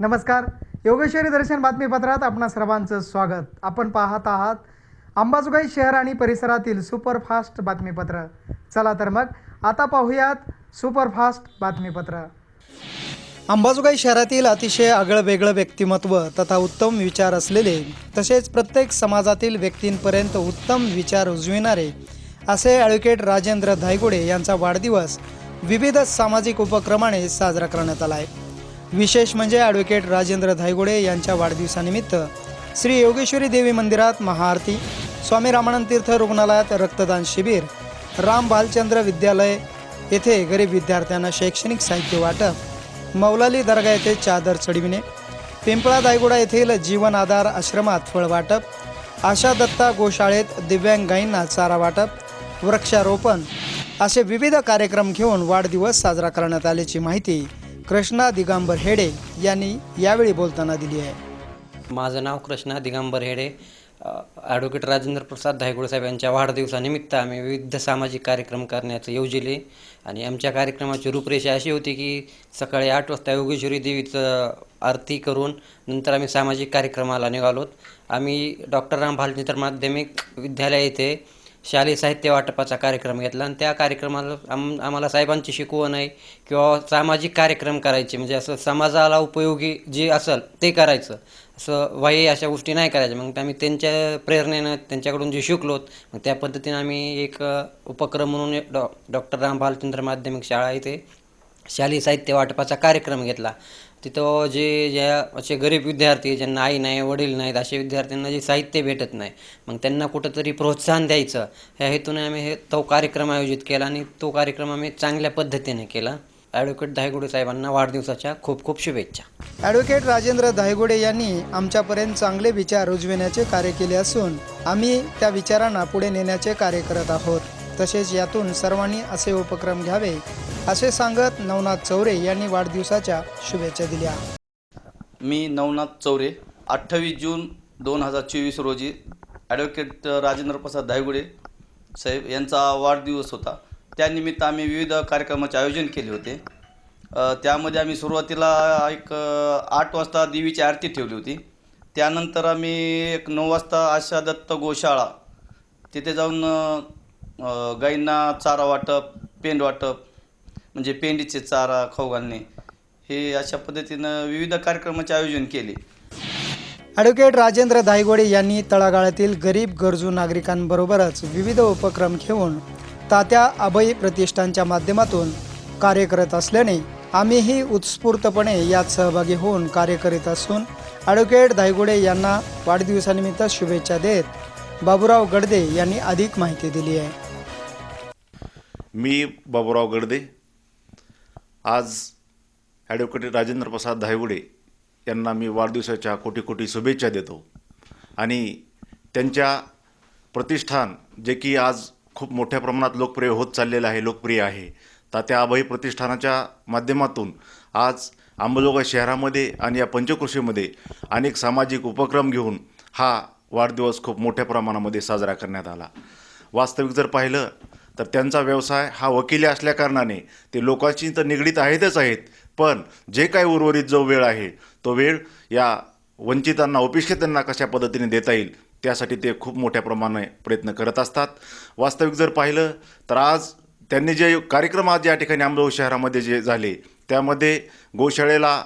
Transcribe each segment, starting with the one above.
नमस्कार. योगेश्वरी दर्शन बातमीपत्रात आपणा सर्वांचं स्वागत. आपण पाहत आहात अंबाजोगाई शहर आणि परिसरातील सुपरफास्ट बातमीपत्र. चला तर मग आता पाहूयात सुपरफास्ट बातमीपत्र. अंबाजोगाई शहरातील अतिशय आगळं वेगळं व्यक्तिमत्व तथा उत्तम विचार असलेले तसेच प्रत्येक समाजातील व्यक्तींपर्यंत उत्तम विचार रुजविणारे असे ॲडव्होकेट राजेंद्र धायगुडे यांचा वाढदिवस विविध सामाजिक उपक्रमाने साजरा करण्यात आला आहे. विशेष म्हणजे ॲडव्होकेट राजेंद्र धायगुडे यांच्या वाढदिवसानिमित्त श्री योगेश्वरी देवी मंदिरात महाआरती स्वामी रामानंद तीर्थ रुग्णालयात रक्तदान शिबिर राम बालचंद्र विद्यालय येथे गरीब विद्यार्थ्यांना शैक्षणिक साहित्य वाटप मौलाली दर्गा येथे चादर चढविणे पिंपळा दायगुडा येथील जीवन आधार आश्रमात फळ वाटप आशा दत्ता गोशाळेत दिव्यांग गायींना चारा वाटप वृक्षारोपण असे विविध कार्यक्रम घेऊन वाढदिवस साजरा करण्यात आल्याची माहिती कृष्णा दिगंबर हेडे यांनी यावेळी बोलताना दिली आहे. माझं नाव कृष्णा दिगंबर हेडे. ॲडव्होकेट राजेंद्र प्रसाद धायगुडे साहेब यांच्या वाढदिवसानिमित्त आम्ही विविध सामाजिक कार्यक्रम करण्याचं योजिले. आणि आमच्या कार्यक्रमाची रूपरेषा अशी होती की सकाळी आठ वाजता योगेश्वरी देवीचं आरती करून नंतर आम्ही सामाजिक कार्यक्रमाला निघालोत. आम्ही डॉक्टर राम भालचंद्र माध्यमिक विद्यालय येथे शालेय साहित्य वाटपाचा कार्यक्रम घेतला आणि त्या कार्यक्रमाला आम आम्हाला साहेबांची शिकवण आहे किंवा सामाजिक कार्यक्रम करायचे म्हणजे असं समाजाला उपयोगी जे असेल ते करायचं. असं वाई अशा गोष्टी नाही करायच्या. मग आम्ही त्यांच्या प्रेरणेनं त्यांच्याकडून जे शिकलोत मग त्या पद्धतीने आम्ही एक उपक्रम म्हणून एक डॉ डॉक्टर राम भालचंद्र माध्यमिक शाळा इथे शालेय साहित्य वाटपाचा कार्यक्रम घेतला. तिथं जे ज्या असे गरीब विद्यार्थी ज्यांना आई नाही वडील नाहीत असे विद्यार्थ्यांना जे साहित्य भेटत नाही मग त्यांना कुठंतरी प्रोत्साहन द्यायचं. ह्या हेतूने आम्ही हे तो कार्यक्रम आयोजित केला आणि तो कार्यक्रम आम्ही चांगल्या पद्धतीने केला. ॲडव्होकेट धायगुडे साहेबांना वाढदिवसाच्या खूप खूप शुभेच्छा. ॲडव्होकेट राजेंद्र धायगुडे यांनी आमच्यापर्यंत चांगले विचार रुजविण्याचे कार्य केले असून आम्ही त्या विचारांना पुढे नेण्याचे कार्य करत आहोत. तसेच यातून सर्वांनी असे उपक्रम घ्यावे असे सांगत नवनाथ चौरे यांनी वाढदिवसाच्या शुभेच्छा दिल्या. मी नवनाथ चौरे अठ्ठावीस जून दोन हजार चोवीस रोजी ॲडव्होकेट राजेंद्र प्रसाद धायगुडे साहेब यांचा वाढदिवस होता. त्यानिमित्त आम्ही विविध कार्यक्रमाचे आयोजन केले होते. त्यामध्ये आम्ही सुरुवातीला एक आठ वाजता देवीची आरती ठेवली होती. त्यानंतर आम्ही एक नऊ वाजता आशा दत्त गोशाळा तिथे जाऊन गाईंना चारा वाटप पेंड वाटप म्हणजे पेंडीचे चारा खाऊ घालणे हे अशा पद्धतीनं विविध कार्यक्रमाचे आयोजन केले. ॲडव्होकेट राजेंद्र धायगोडे यांनी तळागाळातील गरीब गरजू नागरिकांबरोबरच विविध उपक्रम घेऊन तात्या अभय प्रतिष्ठानच्या माध्यमातून कार्य करत असल्याने आम्हीही उत्स्फूर्तपणे यात सहभागी होऊन कार्य करीत असून ॲडव्होकेट धायगोडे यांना वाढदिवसानिमित्त शुभेच्छा देत बाबूराव गडदे यांनी अधिक माहिती दिली आहे. मी बाबूराव गडदे. आज ॲडव्होकेट राजेंद्र प्रसाद धायगुडे यांना मी वाढदिवसाच्या कोटी कोटी शुभेच्छा देतो. आणि त्यांच्या प्रतिष्ठान जे की आज खूप मोठ्या प्रमाणात लोकप्रिय होत चाललेलं आहे लोकप्रिय आहे तात्या अभय प्रतिष्ठानाच्या माध्यमातून आज अंबलोगा शहरामध्ये आणि या पंचकृषीमध्ये अनेक सामाजिक उपक्रम घेऊन हा वाढदिवस खूप मोठ्या प्रमाणामध्ये साजरा करण्यात आला. वास्तविक जर पाहिलं तर त्यांचा व्यवसाय हा वकिली असल्याकारणाने ते लोकांशी तर निगडीत आहेतच आहेत पण जे काही उर्वरित जो वेळ आहे तो वेळ या वंचितांना उपेक्षितांना कशा पद्धतीने देता येईल त्यासाठी ते खूप मोठ्या प्रमाणे प्रयत्न करत असतात. वास्तविक जर पाहिलं तर आज त्यांनी जे कार्यक्रम आज या ठिकाणी अमरावती शहरामध्ये जे झाले त्यामध्ये गोशाळेला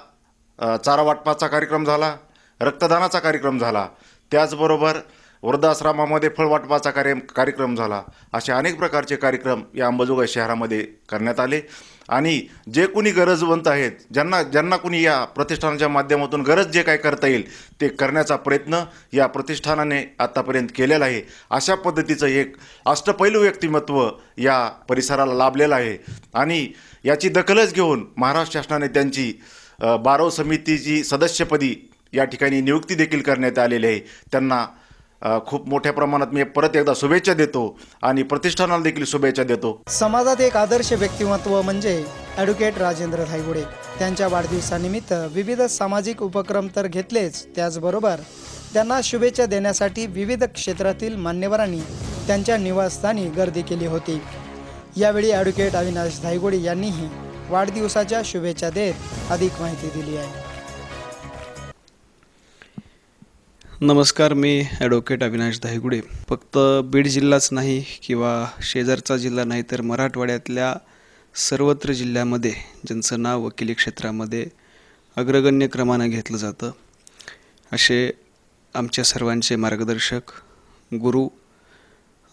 चारा वाटपाचा कार्यक्रम झाला रक्तदानाचा कार्यक्रम झाला. त्याचबरोबर वृद्धाश्रमामध्ये फळ वाटपाचा कार्य कार्यक्रम झाला. असे अनेक प्रकारचे कार्यक्रम या अंबाजोगाई शहरामध्ये करण्यात आले. आणि जे कोणी गरजवंत आहेत ज्यांना ज्यांना कोणी या प्रतिष्ठानाच्या माध्यमातून गरज जे काय करता येईल ते करण्याचा प्रयत्न या प्रतिष्ठानाने आत्तापर्यंत केलेला आहे. अशा पद्धतीचं एक अष्टपैलू व्यक्तिमत्व या परिसराला लाभलेलं आहे. आणि याची दखलच घेऊन महाराष्ट्र शासनाने त्यांची बारव समितीची सदस्यपदी या ठिकाणी नियुक्ती देखील करण्यात आलेली आहे. त्यांना खूप मोठ्या प्रमाणात मी परत एकदा शुभेच्छा देतो आणि प्रतिष्ठानाला देखील शुभेच्छा देतो. समाजात एक आदर्श व्यक्तिमत्व म्हणजे ॲडव्होकेट राजेंद्र धायगुडे त्यांच्या वाढदिवसानिमित्त विविध सामाजिक उपक्रम तर घेतलेच त्याचबरोबर त्यांना शुभेच्छा देण्यासाठी विविध क्षेत्रातील मान्यवरांनी त्यांच्या निवासस्थानी गर्दी केली होती. यावेळी ॲडव्होकेट अविनाश धायगुडे यांनीही वाढदिवसाच्या शुभेच्छा देत अधिक माहिती दिली आहे. नमस्कार मी ॲडव्होकेट अविनाश धायगुडे फक्त बीड जिल्हाच नाही किंवा शेजारचा जिल्हा नाही तर मराठवाड्यातल्या सर्वत्र जिल्ह्यामध्ये ज्यांचं नाव वकिली क्षेत्रामध्ये अग्रगण्य क्रमानं घेतलं जातं असे आमच्या सर्वांचे मार्गदर्शक गुरु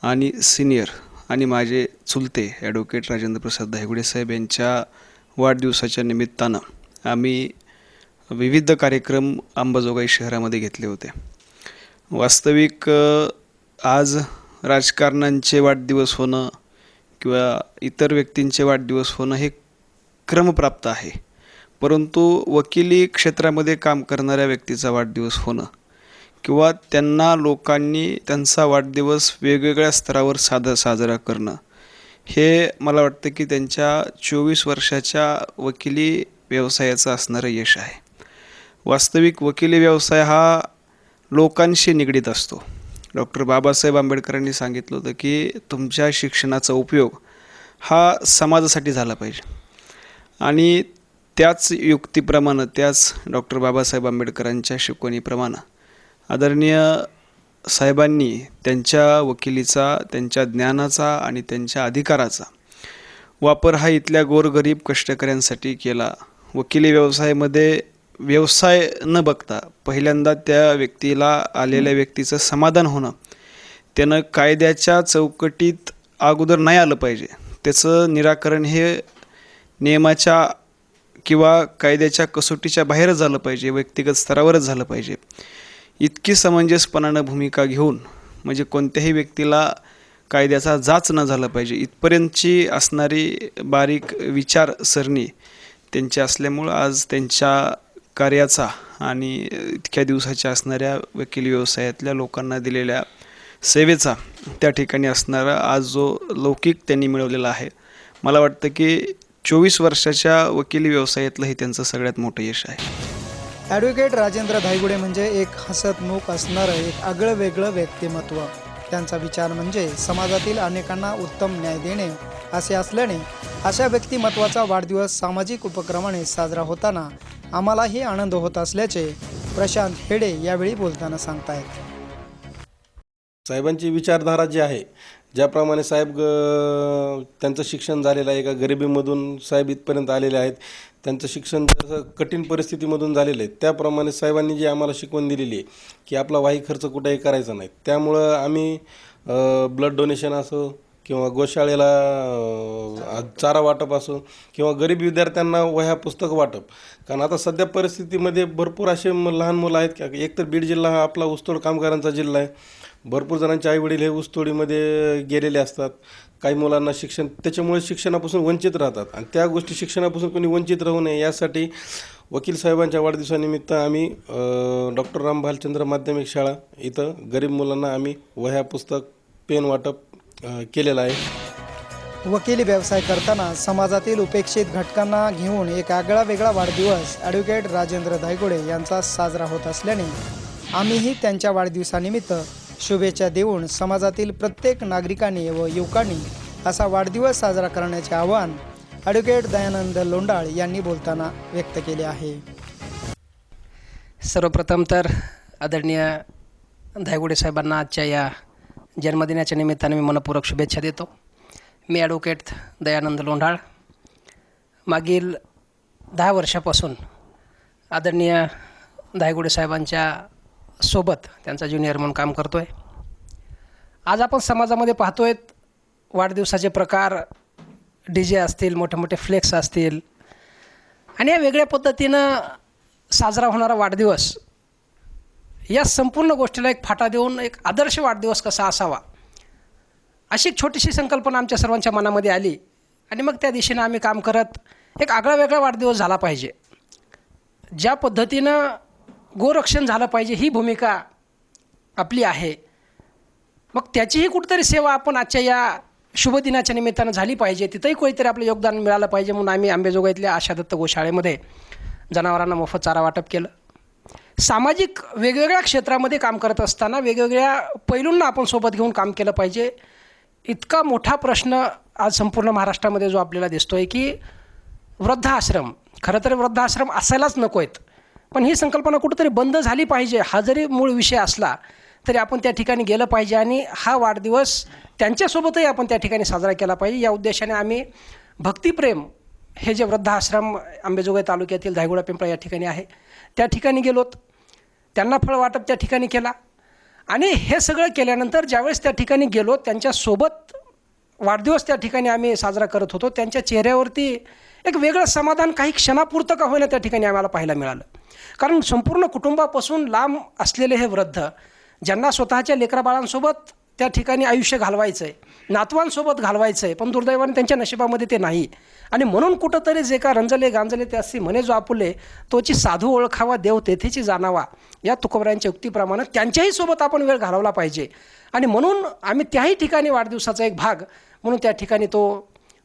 आणि सिनियर आणि माझे चुलते ॲडव्होकेट राजेंद्र प्रसाद धायगुडे साहेब यांच्या वाढदिवसाच्या निमित्तानं आम्ही विविध कार्यक्रम अंबाजोगाई शहरामध्ये घेतले होते. वास्तविक आज राजकारण्यांचे वाढदिवस होणं किंवा इतर व्यक्तींचे वाढदिवस होणं हे क्रमप्राप्त आहे. परंतु वकिली क्षेत्रामध्ये काम करणाऱ्या व्यक्तीचा वाढदिवस होणं किंवा त्यांना लोकांनी त्यांचा वाढदिवस वेगवेगळ्या स्तरावर सादर साजरा करणं हे मला वाटतं की त्यांच्या चोवीस वर्षाच्या वकिली व्यवसायाचं असणारं यश आहे. वास्तविक वकिली व्यवसाय हा लोकांशी निगडीत असतो. डॉक्टर बाबासाहेब आंबेडकरांनी सांगितलं होतं की तुमच्या शिक्षणाचा उपयोग हा समाजासाठी झाला पाहिजे. आणि त्याच युक्तीप्रमाणे त्याच डॉक्टर बाबासाहेब आंबेडकरांच्या शिकवणीप्रमाणे आदरणीय साहेबांनी त्यांच्या वकिलीचा त्यांच्या ज्ञानाचा आणि त्यांच्या अधिकाराचा वापर हा इथल्या गोरगरीब कष्टकऱ्यांसाठी केला. वकिली व्यवसायामध्ये व्यवसाय न बघता पहिल्यांदा त्या व्यक्तीला आलेल्या व्यक्तीचं समाधान होणं त्यानं कायद्याच्या चौकटीत अगोदर नाही आलं पाहिजे. त्याचं निराकरण हे नियमाच्या किंवा कायद्याच्या कसोटीच्या बाहेरच झालं पाहिजे व्यक्तिगत स्तरावरच झालं पाहिजे. इतकी समंजसपणानं भूमिका घेऊन म्हणजे कोणत्याही व्यक्तीला कायद्याचा जाच न झाला पाहिजे. इथपर्यंतची असणारी बारीक विचारसरणी त्यांची असल्यामुळं आज त्यांच्या कार्याचा आणि इतक्या दिवसाच्या असणाऱ्या वकील व्यवसायातल्या लोकांना दिलेल्या सेवेचा त्या ठिकाणी असणारा आज जो लौकिक त्यांनी मिळवलेला आहे. मला वाटतं की चोवीस वर्षाच्या वकिली व्यवसायातलं हे त्यांचं सगळ्यात मोठं यश आहे. ॲडव्होकेट राजेंद्र धायगुडे म्हणजे एक हसतमुख असणारं एक आगळं वेगळं व्यक्तिमत्व. त्यांचा विचार म्हणजे समाजातील अनेकांना उत्तम न्याय देणे असे असल्याने अशा व्यक्तिमत्वाचा वाढदिवस सामाजिक उपक्रमाने साजरा होताना आम्हालाही आनंद होत असल्याचे प्रशांत हेडे यावेळी बोलताना सांगतायत. साहेबांची विचारधारा जी आहे ज्याप्रमाणे साहेब ग त्यांचं शिक्षण झालेलं आहे का? गरिबीमधून साहेब इथपर्यंत आलेले आहेत. त्यांचं शिक्षण जसं कठीण परिस्थितीमधून झालेलं आहे त्याप्रमाणे साहेबांनी जी आम्हाला शिकवण दिलेली आहे की आपला वाही खर्च कुठेही करायचा नाही. त्यामुळं आम्ही ब्लड डोनेशन असो किंवा गोशाळेला चारा वाटप असो किंवा गरीब विद्यार्थ्यांना वह्या पुस्तक वाटप. कारण आता सध्या परिस्थितीमध्ये भरपूर असे म- लहान मुलं आहेत की एकतर बीड जिल्हा हा आपला ऊसतोड कामगारांचा जिल्हा आहे. भरपूर जणांचे आईवडील हे ऊसतोडीमध्ये गेलेले असतात. काही मुलांना शिक्षण त्याच्यामुळे शिक्षणापासून वंचित राहतात. आणि त्या गोष्टी शिक्षणापासून कोणी वंचित राहू नये यासाठी वकील साहेबांच्या वाढदिवसानिमित्त आम्ही डॉक्टर राम भालचंद्र माध्यमिक शाळा इथं गरीब मुलांना आम्ही वह्या पुस्तक पेन वाटप केलेलं आहे. वकिली व्यवसाय करताना समाजातील उपेक्षित घटकांना घेऊन एक आगळा वेगळा वाढदिवस ॲडव्होकेट राजेंद्र धायगुडे यांचा साजरा होत असल्याने आम्हीही त्यांच्या वाढदिवसानिमित्त शुभेच्छा देऊन समाजातील प्रत्येक नागरिकांनी व युवकांनी असा वाढदिवस साजरा करण्याचे आवाहन ॲडव्होकेट दयानंद लोंडाळ यांनी बोलताना व्यक्त केले आहे. सर्वप्रथम तर आदरणीय धायगुडे साहेबांना आजच्या या जन्मदिनाच्या निमित्ताने मी मनपूर्वक शुभेच्छा देतो. मी ॲडव्होकेट दयानंद लोंढाळ. मागील दहा वर्षापासून आदरणीय धायगुडे साहेबांच्या सोबत त्यांचा ज्युनियर म्हणून काम करतो आहे आज आपण समाजामध्ये पाहतो आहेत वाढदिवसाचे प्रकार डी जे असतील मोठे मोठे फ्लेक्स असतील. आणि या वेगळ्या पद्धतीनं साजरा होणारा वाढदिवस या संपूर्ण गोष्टीला एक फाटा देऊन एक आदर्श वाढदिवस कसा असावा? अशी एक छोटीशी संकल्पना आमच्या सर्वांच्या मनामध्ये आली आणि मग त्या दिशेनं आम्ही काम करत एक आगळा वेगळा वाढदिवस झाला पाहिजे. ज्या पद्धतीनं गोरक्षण झालं पाहिजे ही भूमिका आपली आहे. मग त्याचीही कुठेतरी सेवा आपण आजच्या या शुभदिनाच्या निमित्तानं झाली पाहिजे. तिथंही कोणीतरी आपलं योगदान मिळालं पाहिजे म्हणून आम्ही आंबेजोगाईतल्या आशादत्त गोशाळेमध्ये जनावरांना मोफत चारा वाटप केलं. सामाजिक वेगवेगळ्या क्षेत्रामध्ये काम करत असताना वेगवेगळ्या पैलूंना आपण सोबत घेऊन काम केलं पाहिजे. इतका मोठा प्रश्न आज संपूर्ण महाराष्ट्रामध्ये जो आपल्याला दिसतो आहे की वृद्धाश्रम खरं तर वृद्धाश्रम असायलाच नको आहेत. पण ही संकल्पना कुठंतरी बंद झाली पाहिजे. हा जरी मूळ विषय असला तरी आपण त्या ठिकाणी गेलं पाहिजे आणि हा वाढदिवस त्यांच्यासोबतही आपण त्या ठिकाणी साजरा केला पाहिजे. या उद्देशाने आम्ही भक्तिप्रेम हे जे वृद्धाश्रम आंबेजोगाई तालुक्यातील धायगुडा पिंपळा या ठिकाणी आहे त्या ठिकाणी गेलोत. त्यांना फळ वाटप त्या ठिकाणी केला. आणि हे सगळं केल्यानंतर ज्यावेळेस त्या ठिकाणी गेलो त्यांच्यासोबत वाढदिवस त्या ठिकाणी आम्ही साजरा करत होतो. त्यांच्या चेहऱ्यावरती एक वेगळं समाधान काही क्षणापुरतं का होईना त्या ठिकाणी आम्हाला पाहायला मिळालं. कारण संपूर्ण कुटुंबापासून लांब असलेले हे वृद्ध ज्यांना स्वतःच्या लेकराबाळांसोबत त्या ठिकाणी आयुष्य घालवायचं आहे नातवांसोबत घालवायचं आहे पण दुर्दैवाने त्यांच्या नशिबामध्ये ते नाही. आणि म्हणून कुठंतरी जे का रंजले गांजले त्यासी म्हणे जो आपुले तोची साधू ओळखावा देव तेथेची जाणावा. या तुकोबऱ्यांच्या युक्तीप्रमाणे त्यांच्याही सोबत आपण वेळ घालवला पाहिजे. आणि म्हणून आम्ही त्याही ठिकाणी वाढदिवसाचा एक भाग म्हणून त्या ठिकाणी तो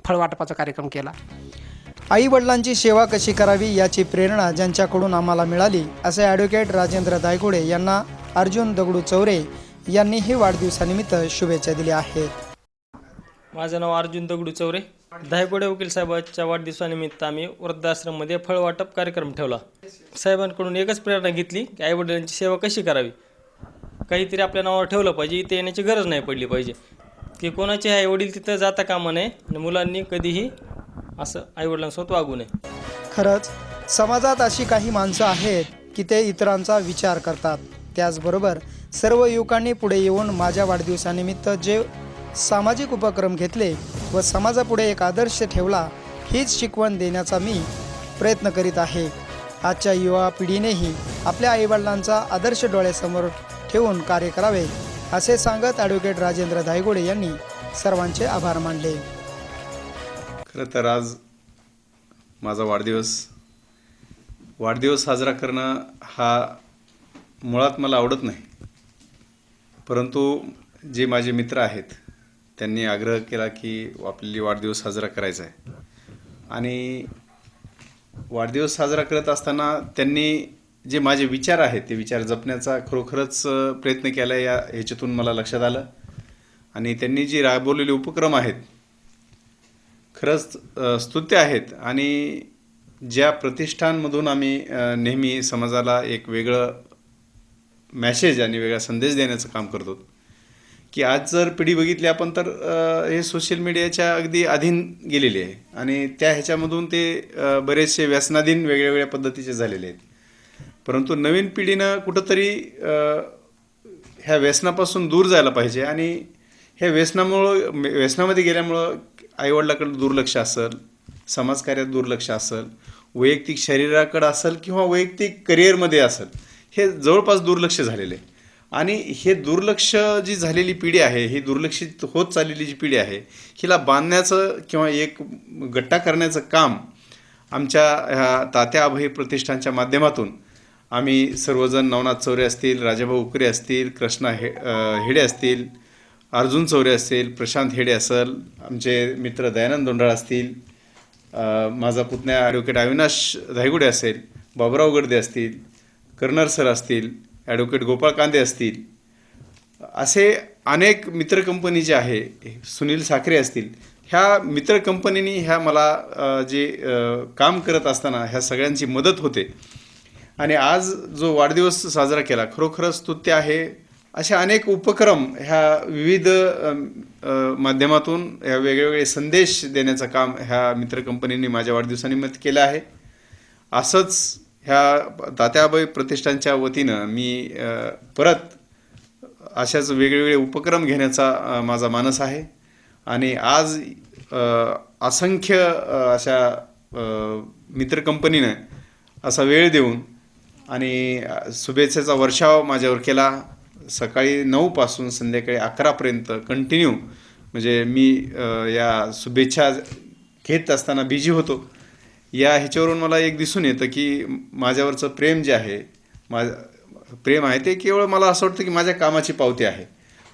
फळवाटपाचा कार्यक्रम केला. आई वडिलांची सेवा कशी करावी याची प्रेरणा ज्यांच्याकडून आम्हाला मिळाली असे ॲडव्होकेट राजेंद्र दायगुडे यांना अर्जुन दगडू चौरे यांनीही वाढदिवसानिमित्त शुभेच्छा दिल्या आहेत. माझं नाव अर्जुन दगडू चौरे. धायगोडे वकील साहेबांच्या वाढदिवसानिमित्त आम्ही वृद्धाश्रममध्ये फळ वाटप कार्यक्रम ठेवला. साहेबांकडून एकच प्रेरणा घेतली की आईवडिलांची सेवा कशी करावी? काहीतरी आपल्या नावावर ठेवलं पाहिजे इथे येण्याची गरज नाही पडली पाहिजे. की कोणाचे आईवडील तिथं जाता कामा नये आणि मुलांनी कधीही असं आईवडिलांसोबत वागू नये. खरंच समाजात अशी काही माणसं आहेत की ते इतरांचा विचार करतात. त्याचबरोबर सर्व युवकांनी पुढे येऊन माझ्या वाढदिवसानिमित्त जे सामाजिक उपक्रम घेतले व समाजापुढे एक आदर्श ठेवला हीच शिकवण देण्याचा मी प्रयत्न करीत आहे. आजच्या युवा पिढीनेही आपल्या आईवडिलांचा आदर्श डोळ्यासमोर ठेवून कार्य करावे असे सांगत ॲडव्होकेट राजेंद्र धायगुडे यांनी सर्वांचे आभार मानले. खरं तर आज माझा वाढदिवस वाढदिवस साजरा करणं हा मुळात मला आवडत नाही. परंतु जे माझे मित्र आहेत त्यांनी आग्रह केला की आपली वाढदिवस साजरा करायचा आहे. आणि वाढदिवस साजरा करत असताना त्यांनी जे माझे विचार आहेत ते विचार जपण्याचा खरोखरच प्रयत्न केला या ह्याच्यातून मला लक्षात आलं. आणि त्यांनी जी राबवलेले उपक्रम आहेत खरंच स्तुत्य आहेत. आणि ज्या प्रतिष्ठानमधून आम्ही नेहमी समाजाला एक वेगळं मॅसेज आणि वेगळा संदेश देण्याचं काम करतो. की आज जर पिढी बघितली आपण तर हे सोशल मीडियाच्या अगदी अधीन गेलेली आहे. आणि त्या ह्याच्यामधून ते बरेचसे व्यसनाधीन वेगळ्या वेगळ्या पद्धतीचे झालेले आहेत. परंतु नवीन पिढीनं कुठंतरी ह्या व्यसनापासून दूर जायला पाहिजे आणि ह्या व्यसनामुळं व्यसनामध्ये गेल्यामुळं आईवडिलाकडं दुर्लक्ष असेल समाजकार्यात दुर्लक्ष असेल वैयक्तिक शरीराकडं असेल किंवा वैयक्तिक करिअरमध्ये असेल हे जवळपास दुर्लक्ष झालेलं आहे. आणि हे दुर्लक्ष जी झालेली पिढी आहे ही दुर्लक्षित होत चाललेली जी पिढी आहे हिला बांधण्याचं किंवा एक गट्टा करण्याचं काम आमच्या ह्या तात्या अभय प्रतिष्ठानच्या माध्यमातून आम्ही सर्वजण नवनाथ चौरे असतील राजाभाऊ उकरे असतील कृष्णा हे हेडे असतील अर्जुन चौरे असतील प्रशांत हेडे असेल आमचे मित्र दयानंद दोंडाळ असतील माझा पुतण्या ॲडव्होकेट अविनाश धायगुडे असेल बाबुराव गडदे असतील कर्नर सर असतील ॲडव्होकेट गोपाळ कांदे असतील असे अनेक मित्र कंपनी जे आहे सुनील साखरे असतील ह्या मित्र कंपनीनी ह्या मला जे काम करत असताना ह्या सगळ्यांची मदत होते. आणि आज जो वाढदिवस साजरा केला खरोखरच स्तुत्य आहे. असे अनेक उपक्रम ह्या विविध माध्यमातून ह्या वेगवेगळे संदेश देण्याचं काम ह्या मित्र कंपनींनी माझ्या वाढदिवसानिमित्त केलं आहे. असंच ह्या तात्याबाई प्रतिष्ठानच्या वतीनं मी परत अशाच वेगवेगळे उपक्रम घेण्याचा माझा मानस आहे. आणि आज असंख्य अशा मित्र कंपनीनं असा वेळ देऊन आणि शुभेच्छेचा वर्षाव माझ्यावर केला. सकाळी नऊपासून संध्याकाळी अकरापर्यंत कंटिन्यू म्हणजे मी या शुभेच्छा घेत असताना बिझी होतो. या ह्याच्यावरून मला एक दिसून येतं की माझ्यावरचं प्रेम जे आहे माझ प्रेम आहे ते केवळ मला असं वाटतं की माझ्या कामाची पावती आहे.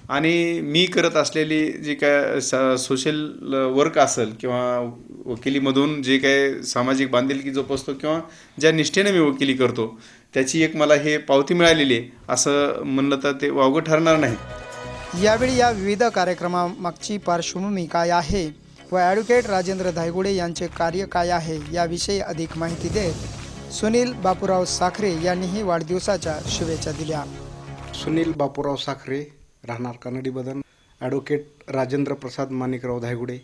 आणि मी करत असलेली जी काय स सोशल वर्क असेल किंवा वकिलीमधून जे काय सामाजिक बांधिलकी जोपासतो किंवा ज्या निष्ठेने मी वकिली करतो त्याची एक मला हे पावती मिळालेली आहे असं म्हणलं तर ते वावगं ठरणार नाही. यावेळी या विविध कार्यक्रमामागची पार्श्वभूमी काय आहे. व ॲडव्होकेट राजेंद्र धायगुडे यांचे कार्य काय आहे याविषयी अधिक माहिती देत सुनील बापूराव साखरे यांनीही वाढदिवसाच्या शुभेच्छा दिल्या. सुनील बापूराव साखरे राहणार कानडी बदन. ॲडव्होकेट राजेंद्र प्रसाद माणिकराव धायगुडे.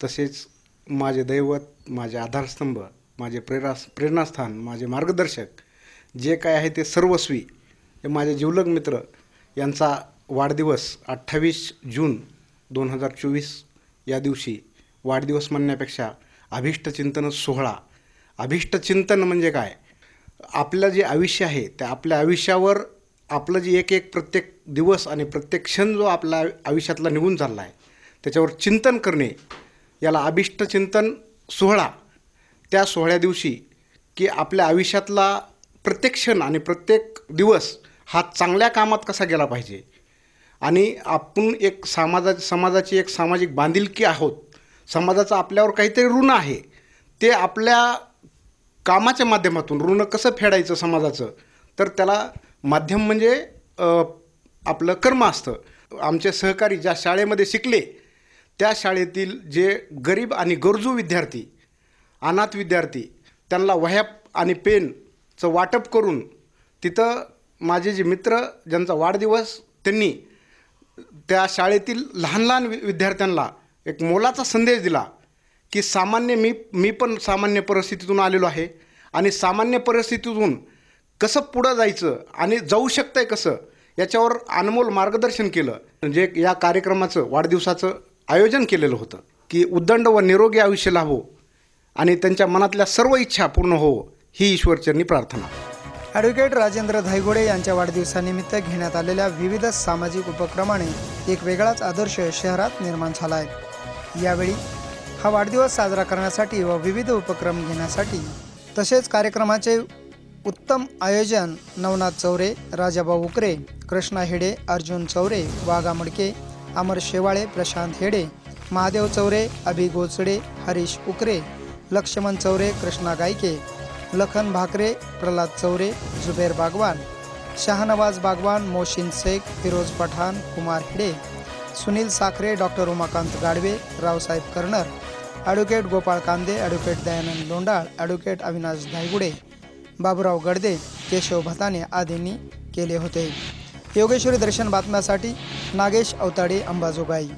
तसेच माझे दैवत माझे आधारस्तंभ माझे प्रेरा प्रेरणास्थान माझे मार्गदर्शक जे काय आहे ते सर्वस्वी हे माझे जिवलग मित्र यांचा वाढदिवस अठ्ठावीस जून दोन हजार चोवीस या दिवशी वाढदिवस म्हणण्यापेक्षा अभिष्टचिंतन सोहळा. अभिष्टचिंतन म्हणजे काय? आपलं जे आयुष्य आहे त्या आपल्या आयुष्यावर आपलं जे एक एक प्रत्येक दिवस आणि प्रत्येक क्षण जो आपला आयुष्यातला निघून चालला आहे त्याच्यावर चिंतन करणे याला अभिष्टचिंतन सोहळा. त्या सोहळ्या दिवशी की आपल्या आयुष्यातला प्रत्येक क्षण आणि प्रत्येक दिवस हा चांगल्या कामात कसा गेला पाहिजे आणि आपण एक समाजा समाजाची एक सामाजिक बांधिलकी आहोत. समाजाचं आपल्यावर काहीतरी ऋण आहे. ते आपल्या कामाच्या माध्यमातून ऋण कसं फेडायचं समाजाचं? तर त्याला माध्यम म्हणजे आपलं कर्म असतं. आमचे सहकारी ज्या शाळेमध्ये शिकले त्या शाळेतील जे गरीब आणि गरजू विद्यार्थी अनाथ विद्यार्थी त्यांना वह्या आणि पेनचं वाटप करून तिथं माझे जे मित्र ज्यांचा वाढदिवस त्यांनी त्या शाळेतील लहान लहान वि विद्यार्थ्यांना एक मोलाचा संदेश दिला की सामान्य मी मी पण सामान्य परिस्थितीतून आलेलो आहे आणि सामान्य परिस्थितीतून कसं पुढं जायचं आणि जाऊ शकतं आहे कसं याच्यावर अनमोल मार्गदर्शन केलं. म्हणजे या कार्यक्रमाचं वाढदिवसाचं आयोजन केलेलं होतं की उद्दंड व निरोगी आयुष्य लाभो आणि त्यांच्या मनातल्या सर्व इच्छा पूर्ण हो ही ईश्वरचरणी प्रार्थना. ॲडव्होकेट राजेंद्र धायगुडे यांच्या वाढदिवसानिमित्त घेण्यात आलेल्या विविध सामाजिक उपक्रमाने एक वेगळाच आदर्श शहरात निर्माण झाला आहे. यावेळी हा वाढदिवस साजरा करण्यासाठी व विविध उपक्रम घेण्यासाठी तसेच कार्यक्रमाचे उत्तम आयोजन नवनाथ चौरे राजाभाऊ उकरे कृष्णा हेडे अर्जुन चौरे वाघा मडके अमर शेवाळे प्रशांत हेडे महादेव चौरे अभि गोचडे हरीश उकरे Laxman Chaure Krishna Gayke Lakhan Bhakare Pralhad Chaure Juber Bagwan Shahnawaz Bagwan Mohsin Shaikh Firoz Pathan Kumar Hide Sunil Sakhare doctor Umakant Gadve Raosaheb Karnar advocate Gopal Kande advocate Dayanand Londal advocate Avinash Dhaygude Baburao Gadde Keshav Bhatane आदींनी केले होते. योगेश्वरी दर्शन बातम्यासाठी नागेश अवताडे अंबाजोगाई.